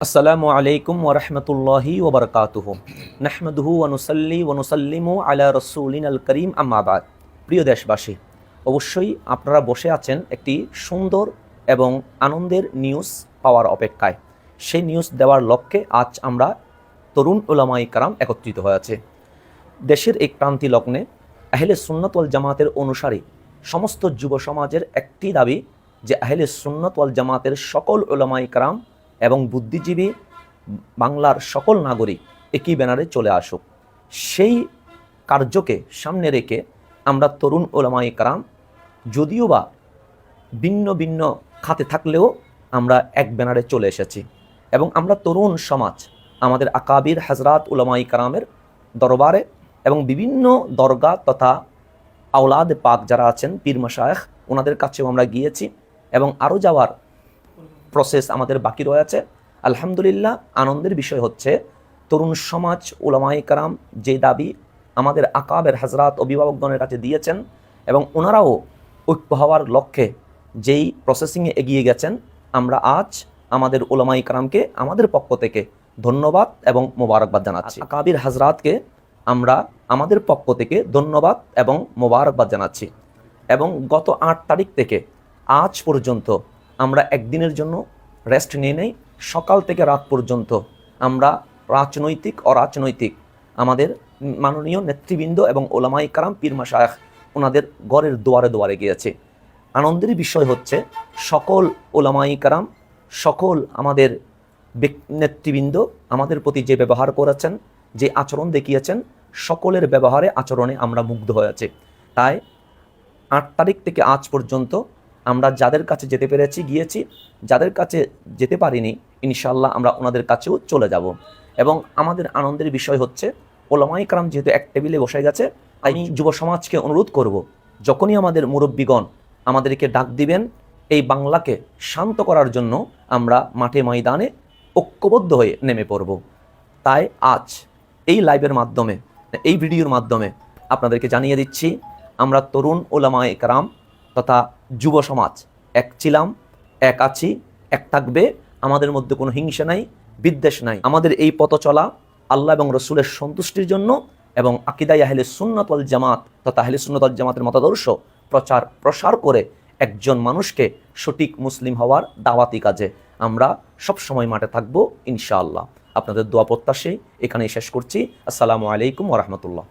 আসসালামু আলাইকুম ওরহমতুল্লাহি ওবরকাতুহ নাহমদহু ওনুসাল্লি ওনুসাল্লিমু আলা রসুলিন আল করিম আম্মাবাদ প্রিয় দেশবাসী, অবশ্যই আপনারা বসে আছেন একটি সুন্দর এবং আনন্দের নিউজ পাওয়ার অপেক্ষায়। সেই নিউজ দেওয়ার লক্ষ্যে আজ আমরা তরুণ ওলামাই কারাম একত্রিত হয়েছে দেশের এই ক্রান্তি লগ্নে আহলে সুন্নত ওয়াল জামাতের অনুসারী সমস্ত যুব সমাজের একটি দাবি যে আহলে সুন্নত ওয়াল জামাতের সকল ওলামাই কারাম এবং বুদ্ধিজীবী বাংলার সকল নাগরিক একই ব্যানারে চলে আসুক। সেই কার্যকে সামনে রেখে আমরা তরুণ ওলামাই কারাম, যদিও বা ভিন্ন ভিন্ন খাতে থাকলেও আমরা এক ব্যানারে চলে এসেছি এবং আমরা তরুণ সমাজ, আমাদের আকাবির হাজরাত উলামাই কারামের দরবারে এবং বিভিন্ন দরগা তথা আওলাদ পাক যারা আছেন, পীর মাসায়েখ ওনাদের কাছেও আমরা গিয়েছি এবং আরও যাওয়ার প্রসেস আমাদের বাকি রয়েছে আলহামদুলিল্লাহ, আনন্দের বিষয় হচ্ছে, তরুণ সমাজ উলামাই কারাম যে দাবি আমাদের আকাবের হাজরাত অভিভাবকগণের কাছে দিয়েছেন এবং ওনারাও ঐক্য হওয়ার লক্ষ্যে যেই প্রসেসিংয়ে এগিয়ে গেছেন, আমরা আজ আমাদের ওলামাই কারামকে আমাদের পক্ষ থেকে ধন্যবাদ এবং মোবারকবাদ জানাচ্ছি। আকাবির হাজরাতকে আমরা আমাদের পক্ষ থেকে ধন্যবাদ এবং মোবারকবাদ জানাচ্ছি। এবং গত আট তারিখ থেকে আজ পর্যন্ত আমরা একদিনের জন্য রেস্ট নিয়ে নেই। সকাল থেকে রাত পর্যন্ত আমরা রাজনৈতিক, অরাজনৈতিক আমাদের মাননীয় নেতৃবৃন্দ এবং ওলামাই কারাম পীরমা মাসায়েখ ওনাদের ঘরের দুয়ারে দুয়ারে গিয়েছে। আনন্দের বিষয় হচ্ছে সকল ওলামাই কারাম, সকল আমাদের নেতৃবৃন্দ আমাদের প্রতি যে ব্যবহার করেছেন, যে আচরণ দেখিয়েছেন, সকলের ব্যবহারে, আচরণে আমরা মুগ্ধ হয়েছে তাই আট তারিখ থেকে আজ পর্যন্ত আমরা যাদের কাছে যেতে পেরেছি, গিয়েছি, যাদের কাছে যেতে পারিনি ইনশাল্লাহ আমরা ওনাদের কাছেও চলে যাব। এবং আমাদের আনন্দের বিষয় হচ্ছে ওলামাই কারাম যেহেতু এক টেবিলে বসে গেছে, আমি যুব সমাজকে অনুরোধ করব, যখনই আমাদের মুরব্বীগণ আমাদেরকে ডাক দিবেন, এই বাংলাকে শান্ত করার জন্য আমরা মাঠে ময়দানে ঐক্যবদ্ধ হয়ে নেমে পড়ব। তাই আজ এই লাইভের মাধ্যমে, এই ভিডিওর মাধ্যমে আপনাদেরকে জানিয়ে দিচ্ছি, আমরা তরুণ ওলামা একরাম তথা যুব সমাজ। এক ছিলাম, এক আছি, এক থাকবে, আমাদের মধ্যে কোনো হিংসা নাই, বিদ্বেষ নাই। আমাদের এই পথ চলা আল্লাহ এবং রসুলের সন্তুষ্টির জন্য এবং আকিদাই আহলে সুন্নতল জামাত তথা আহলে সুন্নতল জামাতের মতাদর্শ প্রচার প্রসার করে একজন মানুষকে সঠিক মুসলিম হওয়ার দাওয়াতি কাজে আমরা সব সময় মাঠে থাকব, ইনশাআল্লাহ। আপনাদের দোয়া প্রত্যাশী এখানেই শেষ করছি। আসসালামু আলাইকুম ওরহমতুল্লাহ